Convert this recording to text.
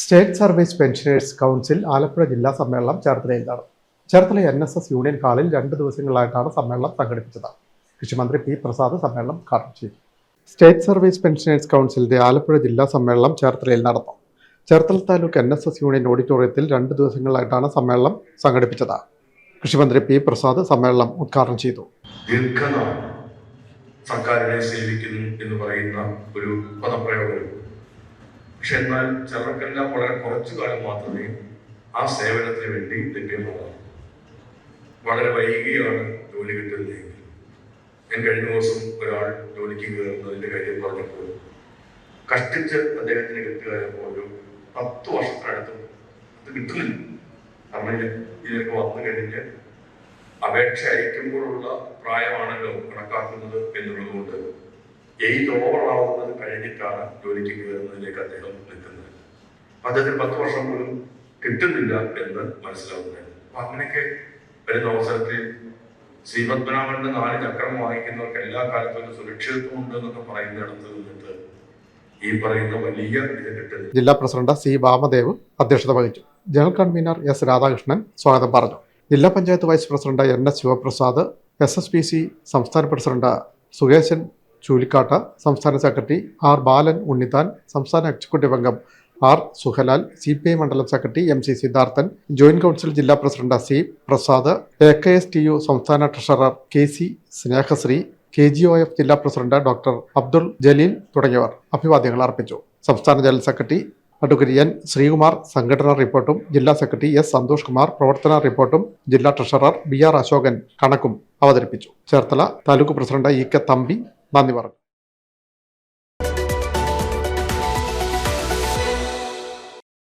State service pensioners council Alappuzha ജില്ലാ സമ്മേളനം ചേർത്തലയിൽ നടന്നു Cherthala N S S union ഹാളിൽ രണ്ട് ദിവസങ്ങളായിട്ടാണ് സമ്മേളനം സംഘടിപ്പിച്ചത്. കൃഷിമന്ത്രി പി പ്രസാദ് സമ്മേളനം ഉദ്ഘാടനം ചെയ്തു. സ്റ്റേറ്റ് സർവീസ് പെൻഷനേഴ്സ് കൗൺസിലിന്റെ ആലപ്പുഴ ജില്ലാ സമ്മേളനം ചേർത്തലയിൽ നടന്നു. Cherthala taluk N S S union ഓഡിറ്റോറിയത്തിൽ രണ്ട് ദിവസങ്ങളായിട്ടാണ് സമ്മേളനം സംഘടിപ്പിച്ചത്. കൃഷിമന്ത്രി പി പ്രസാദ് സമ്മേളനം ഉദ്ഘാടനം ചെയ്തു. സർക്കാരിനെ സേവിക്കുന്നു എന്ന് പറയുന്ന ഒരു പദപ്രയോഗമുണ്ട് പക്ഷെ എന്നാൽ ചിലർക്കെല്ലാം വളരെ കുറച്ചു കാലം മാത്രമേ ആ സേവനത്തിന് വേണ്ടി ലഭ്യമാകൂ. വളരെ വൈകിയാണ് ജോലി കിട്ടുന്നതെങ്കിൽ ഞാൻ കഴിഞ്ഞ ദിവസം ഒരാൾ ജോലിക്ക് കയറുന്നതിന്റെ കാര്യം പറഞ്ഞപ്പോൾ കഷ്ടിച്ച് അദ്ദേഹത്തിന് കിട്ടുകയായപ്പോൾ ഒരു പത്ത് വർഷത്തിനടുത്തും അത് കിട്ടുന്നില്ല. കാരണം ഇതിലേക്ക് വന്നു കഴിഞ്ഞ് അപേക്ഷ അയക്കുമ്പോഴുള്ള പ്രായമാണല്ലോ കണക്കാക്കുന്നത് എന്നുള്ളത് ഓവർ ആവുന്നത് കഴിഞ്ഞിട്ടാണ് ജോലിക്ക് കയറുന്നതിലേക്ക് അദ്ദേഹം നിൽക്കുന്നത്. അദ്ദേഹത്തിന് പത്ത് വർഷം പോലും കിട്ടുന്നില്ല എന്ന് മനസ്സിലാവുന്നത്. അപ്പൊ അങ്ങനെയൊക്കെ വരുന്ന അവസരത്തിൽ ശ്രീപത്മനാഭന്റെ നാല് ചക്രം വാങ്ങിക്കുന്നവർക്ക് എല്ലാ കാലത്തും സുരക്ഷിതത്വം ഉണ്ട് എന്നൊക്കെ പറയുന്നിടത്ത് നിന്നിട്ട് ഈ പറയുന്ന വലിയ ഇത് ജില്ലാ പ്രസിഡന്റ് സി വാമദേവ് അധ്യക്ഷത വഹിച്ചു. ജനറൽ കൺവീനർ എസ് രാധാകൃഷ്ണൻ സ്വാഗതം പറഞ്ഞു. ജില്ലാ panchayat vice president N S Sivaprasad S S P C സംസ്ഥാന പ്രസിഡന്റ് സുകേശൻ ചൂലിക്കാട്ട് സംസ്ഥാന സെക്രട്ടറി ആർ ബാലൻ ഉണ്ണിത്താൻ സംസ്ഥാന എക്സിക്യൂട്ടീവ് അംഗം R Suhalal C P I മണ്ഡലം secretary M C Sidharthan joint council ജില്ലാ president C Prasad A K S T U സംസ്ഥാന treasurer K C Snehasree K G O F ജില്ലാ president doctor Abdul Jaleel തുടങ്ങിയവർ അഭിവാദ്യങ്ങൾ അർപ്പിച്ചു. സംസ്ഥാന general secretary advocate N Sreekumar സംഘടനാ റിപ്പോർട്ടും ജില്ലാ സെക്രട്ടറി എസ് സന്തോഷ് കുമാർ പ്രവർത്തന റിപ്പോർട്ടും ജില്ലാ ട്രഷറർ ബി ആർ അശോകൻ കണക്കും അവതരിപ്പിച്ചു. Cherthala taluk president E K Thampi നന്ദി പറഞ്ഞു.